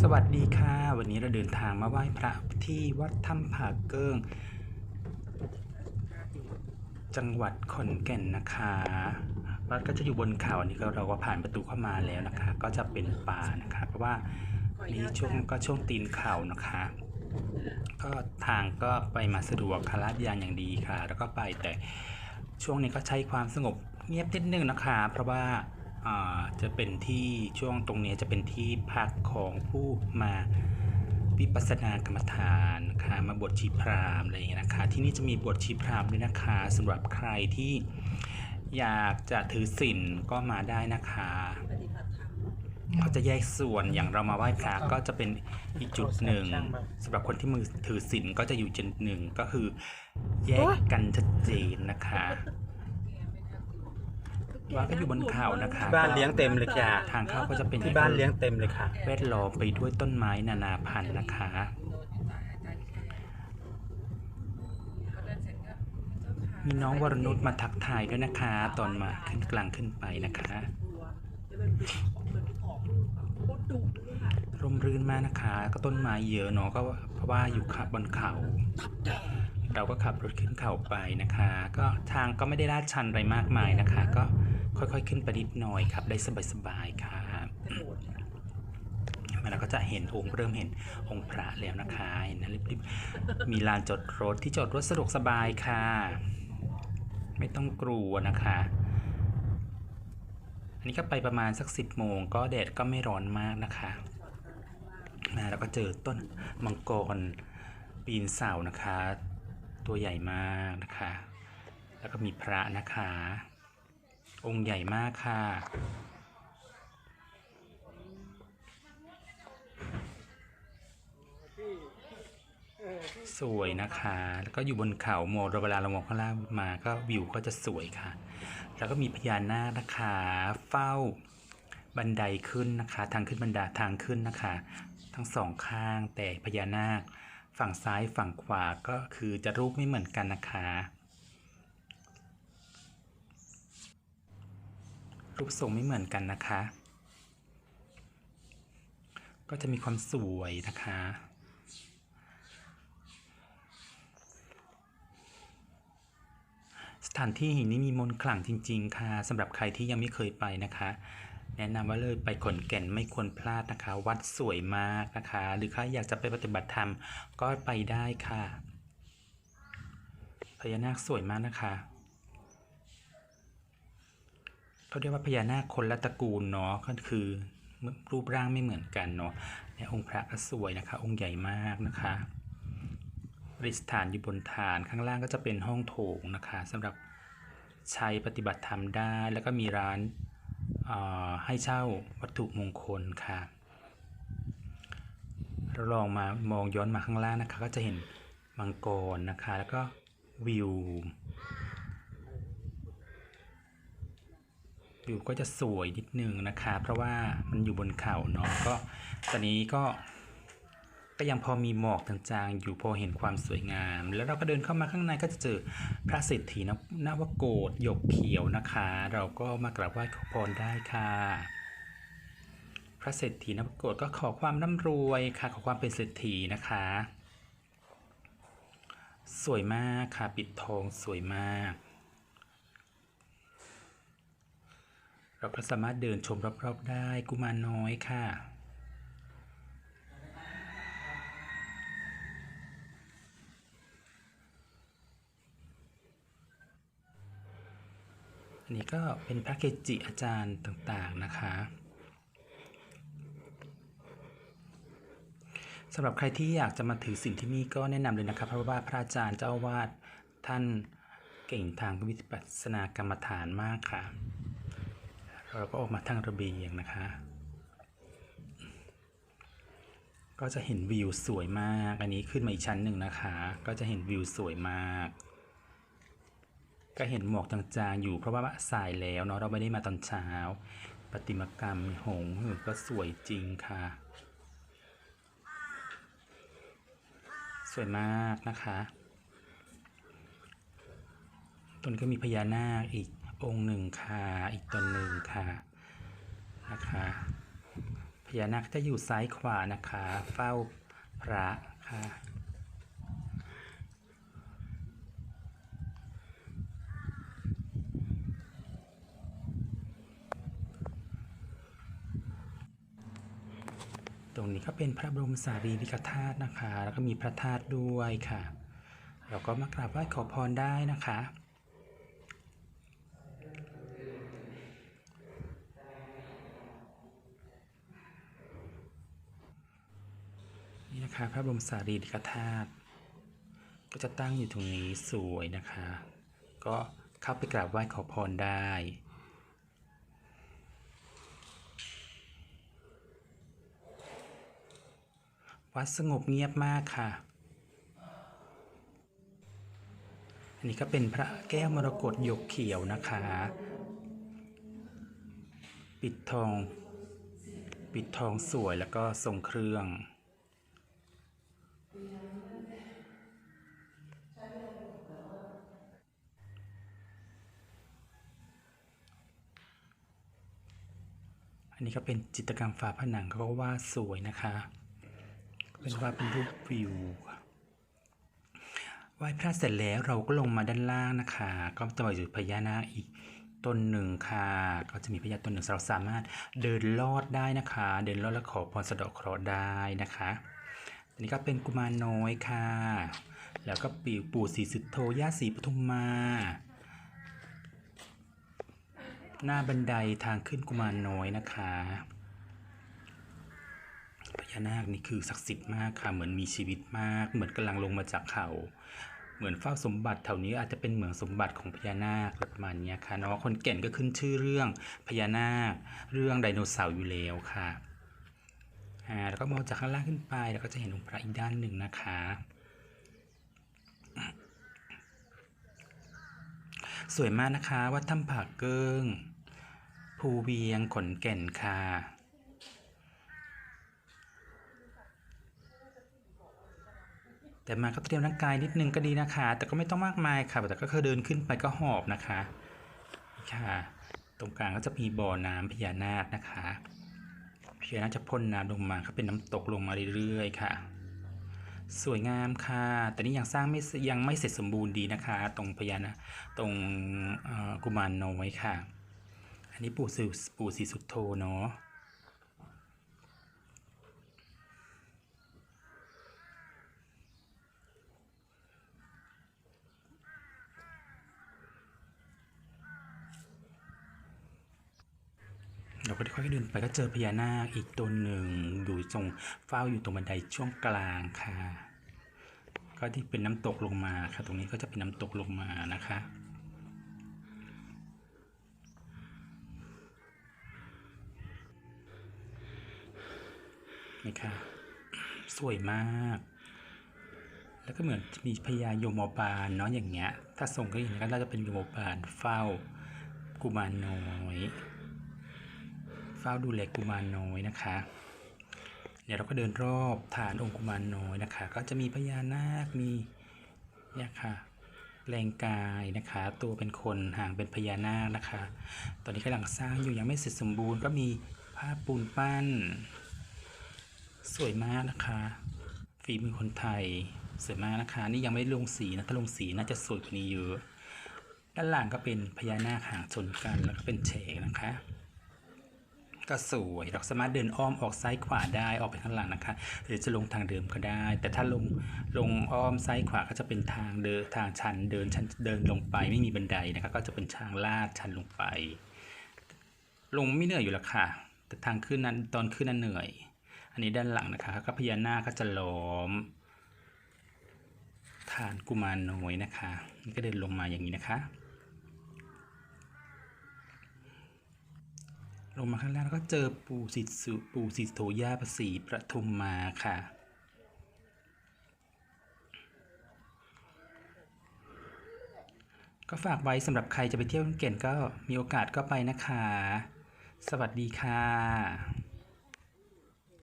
สวัสดีค่ะ วันนี้เราเดินทางมาไหว้พระที่วัดถ้ำผาเกิ้ง จังหวัดขอนแก่นนะคะ วัดก็จะอยู่บนเขาอันนี้ก็เราก็ผ่านประตูเข้ามาแล้วนะคะ ก็จะเป็นป่านะคะ เพราะว่านี่ช่วงก็ช่วงตีนเขานะคะ ก็ทางก็ไปมาสะดวกคาราดยานอย่างดีค่ะ แล้วก็ไปแต่ช่วงนี้ก็ใช้ความสงบเงียบนิดนึงนะคะ เพราะว่า จะเป็นที่ช่วงตรงนี้จะเป็นที่พักของผู้มาวิปัสสนากรรมฐานนะคะมาบวชชีพรามอะไรอย่างเงี้ยนะคะ ที่นี่จะมีบวชชีพรามด้วยนะคะสำหรับใครที่อยากจะถือศีลก็มาได้นะคะเขาจะแยกส่วนอย่างเรามาไหว้พระก็จะเป็นอีกจุดหนึ่งสำหรับคนที่มือถือศีลก็จะอยู่จุดหนึ่งก็คือแยกกันชัดเจนนะคะ ว่าก็อยู่บนเขานะคะบ้านเลี้ยงเต็มเลยค่ะทางเข้าก็จะเป็นที่บ้านเลี้ยงเต็มเลยค่ะแวดล้อมไปด้วยต้นไม้นานาพันธุ์นะคะ มีน้องวรนุชมาทักทายด้วยนะคะ ตอนมาขึ้นกลางขึ้นไปนะคะร่มรื่นมากนะคะ ก็ต้นไม้เยอะเนาะก็เพราะว่าอยู่ขับบนเขาเราก็ขับรถขึ้นเขาไปนะคะ ก็ทางก็ไม่ได้ลาดชันอะไรมากมายนะคะ ก็ ค่อยๆ ขึ้นไปนิดหน่อยครับ ได้สบายๆค่ะมาเราก็จะเห็นองค์เริ่มเห็นองค์พระแล้วนะคะเห็นนะรีบๆมีลานจอดรถที่จอดรถสะดวกสบายค่ะ ไม่ต้องกลัวนะคะ อันนี้ก็ไปประมาณสักสิบโมงก็แดดก็ไม่ร้อนมากนะคะมาแล้วก็เจอต้นมังกรปีนเสานะคะ ตัวใหญ่มากนะคะ แล้วก็มีพระนะคะ องค์ใหญ่มากค่ะ สวยนะคะ แล้วก็อยู่บนเขาโมองเวลาเรามองข้างล่างมาก็วิวก็จะสวยค่ะ แล้วก็มีพญานาคนะคะ เฝ้าบันไดขึ้นนะคะ ทางขึ้นบันไดทางขึ้นนะคะ ทั้งสองข้างแต่พญานาค ฝั่งซ้ายฝั่งขวาก็คือจะรูปไม่เหมือนกันนะคะ รูปทรงไม่เหมือนกันนะคะ ก็จะมีความสวยนะคะ สถานที่แห่งนี้มีมนต์ขลังจริง ๆ ค่ะสำหรับใครที่ยังไม่เคยไปนะคะ แนะนำว่าเลยไปขอนแก่นไม่ควรพลาดนะคะ วัดสวยมากนะคะ หรือใครอยากจะไปปฏิบัติธรรมก็ไปได้ค่ะพญานาคสวยมากนะคะ เขาเรียกว่าพญานาคคนละตระกูลเนาะก็คือรูปร่างไม่เหมือนกันเนาะเนี่ยองค์พระก็สวยนะคะ องค์ใหญ่มากนะคะประดิษฐานอยู่บนฐานข้างล่างก็จะเป็นห้องโถงนะคะสำหรับใช้ปฏิบัติธรรมได้ แล้วก็มีร้านให้เช่าวัตถุมงคลค่ะเราลองมามองย้อนมาข้างล่างนะคะ ก็จะเห็นมังกรนะคะ แล้วก็วิว วิวก็จะสวยนิดนึงนะคะ เพราะว่ามันอยู่บนเขาเนาะก็ตอนนี้ก็ก็ยังพอมีหมอกจางๆอยู่พอเห็นความสวยงาม แล้วเราก็เดินเข้ามาข้างในก็จะเจอพระเศรษฐีนนวโกฏหยกเขียวนะคะ เราก็มากราบไหว้ขอพรได้ค่ะ พระเศรษฐีนวโกฏก็ขอความร่ำรวยค่ะ ขอความเป็นเศรษฐีนะคะ สวยมากค่ะปิดทองสวยมาก เราก็สามารถเดินชมรอบๆได้กุมารน้อยค่ะอันนี้ก็เป็นพระเกจิอาจารย์ต่างๆนะคะสำหรับใครที่อยากจะมาถือสิ่งที่นี่ก็แนะนำเลยนะครับ เพราะว่าพระอาจารย์เจ้าวาสท่านเก่งทางวิปัสสนากรรมฐานมากค่ะ เราก็ออกมาทางระเบียงนะคะ ก็จะเห็นวิวสวยมาก อันนี้ขึ้นมาอีกชั้นหนึ่งนะคะ ก็จะเห็นวิวสวยมาก ก็เห็นหมอกจางๆอยู่เพราะว่าสายแล้วเนาะเราไม่ได้มาตอนเช้าประติมากรรมหงส์ก็สวยจริงค่ะ สวยมากนะคะต้นก็มีพญานาคอีก องค์หนึ่งค่ะ อีกตนหนึ่งค่ะนะคะพญานาคจะอยู่ซ้ายขวานะคะ เฝ้าพระค่ะตรงนี้ก็เป็นพระบรมสารีริกธาตุนะคะ แล้วก็มีพระธาตุด้วยค่ะ เราก็มากราบไหว้ขอพรได้นะคะ นะคะพระบรมสารีริกธาตุก็จะตั้งอยู่ตรงนี้สวยนะคะ ก็เข้าไปกราบไหว้ขอพรได้วัดสงบเงียบมากค่ะ อันนี้ก็เป็นพระแก้วมรกตหยกเขียวนะคะ ปิดทอง ปิดทองสวยแล้วก็ทรงเครื่อง อันนี้ก็เป็นจิตรกรรมฝาผนังเขาก็วาดสวยนะคะ เป็นวาดเป็นรูปวิวไหว้พระเสร็จแล้วเราก็ลงมาด้านล่างนะคะ ก็จะมาอยู่พญานาคอีกต้นหนึ่งค่ะ ก็จะมีพญาต้นหนึ่งเราสามารถเดินลอดได้นะคะ เดินลอดและขอพรสะเดาะเคราะห์ได้นะคะอันนี้ก็เป็นกุมารน้อยค่ะ แล้วก็ปีปู่ศรีสุโธย่าศรีปทุมมา หน้าบันไดทางขึ้นกุมารน้อยนะคะพญานาคนี่คือศักดิ์สิทธิ์มากค่ะเหมือนมีชีวิตมาก เหมือนกำลังลงมาจากเขา เหมือนเฝ้าสมบัติแถวนี้อาจจะเป็นเหมืองสมบัติของพญานาคประมาณนี้ค่ะเนาะคนแก่นก็ขึ้นชื่อเรื่องพญานาค เรื่องไดโนเสาร์อยู่แล้วค่ะอ่าแล้วก็มองจากข้างล่างขึ้นไปแล้วก็จะเห็นองค์พระอีกด้านหนึ่งนะคะ สวยมากนะคะ วัดถ้ำผาเกิ้ง ภูเวียงขนแก่นค่ะ แต่มาก็เตรียมร่างกายนิดนึงก็ดีนะคะ แต่ก็ไม่ต้องมากมายค่ะ แต่ก็คือเดินขึ้นไปก็หอบนะคะ ค่ะ ตรงกลางก็จะมีบ่อน้ำพญานาคนะคะพญานาคจะพ่นน้ำลงมาก็เป็นน้ำตกลงมาเรื่อยๆค่ะ สวยงามค่ะ แต่นี่ยังสร้างไม่ยังไม่เสร็จสมบูรณ์ดีนะคะ ตรงพญานะตรงอ่อกุมารน้อยค่ะ อันนี้ปู่สิปู่สีสุดโทเนาะ เราก็ค่อยๆเดินไปก็เจอพญานาคอีกตัวหนึ่งอยู่ตรงเฝ้าอยู่ตรงบันไดช่วงกลางค่ะ ก็ที่เป็นน้ำตกลงมาค่ะ ตรงนี้ก็จะเป็นน้ำตกลงมานะคะนี่ค่ะสวยมาก แล้วก็เหมือนมีพญายมบาลเนาะอย่างเงี้ย ถ้าทรงก็อย่างนี้ก็น่าจะเป็นยมบาลเฝ้ากุมารน้อย ฝ้าดูแลกุมารน้อยนะคะ เดี๋ยวเราก็เดินรอบฐานองค์กุมารน้อยนะคะ ก็จะมีพญานาค มีเนี่ยค่ะแรงกายนะคะ ตัวเป็นคนหางเป็นพญานาคนะคะ ตอนนี้กำลังสร้างอยู่ยังไม่เสร็จสมบูรณ์ก็มีภาพปูนปั้น สวยมากนะคะฝีมือคนไทยสวยมากนะคะ นี่ยังไม่ลงสีนะถ้าลงสีน่าจะสวยกว่านี้เยอะด้านหลังก็เป็นพญานาคหางชนกันแล้วก็เป็นเฉกนะคะ ก็สวย เราสามารถเดินอ้อมออกซ้ายขวาได้ออกไปข้างหลังนะคะ หรือจะลงทางเดิมก็ได้ แต่ถ้าลงลงอ้อมซ้ายขวาก็จะเป็นทางเดินทางชันเดินชันเดินลงไปไม่มีบันไดนะคะก็จะเป็นทางลาดชันลงไป ลงไม่เหนื่อยอยู่แล้วค่ะ แต่ทางขึ้นนั้นตอนขึ้นนั้นเหนื่อย อันนี้ด้านหลังนะคะก็พญานาคก็จะล้อมฐานกุมารน้อยนะคะนี่ก็เดินลงมาอย่างนี้นะคะ ลงมาข้างล่างแล้วก็เจอปู่สิทธุปู่สิโธย่าประสีประทุมมาค่ะก็ฝากไว้สำหรับใครจะไปเที่ยวขอนแก่นก็มีโอกาสก็ไปนะคะ สวัสดีค่ะ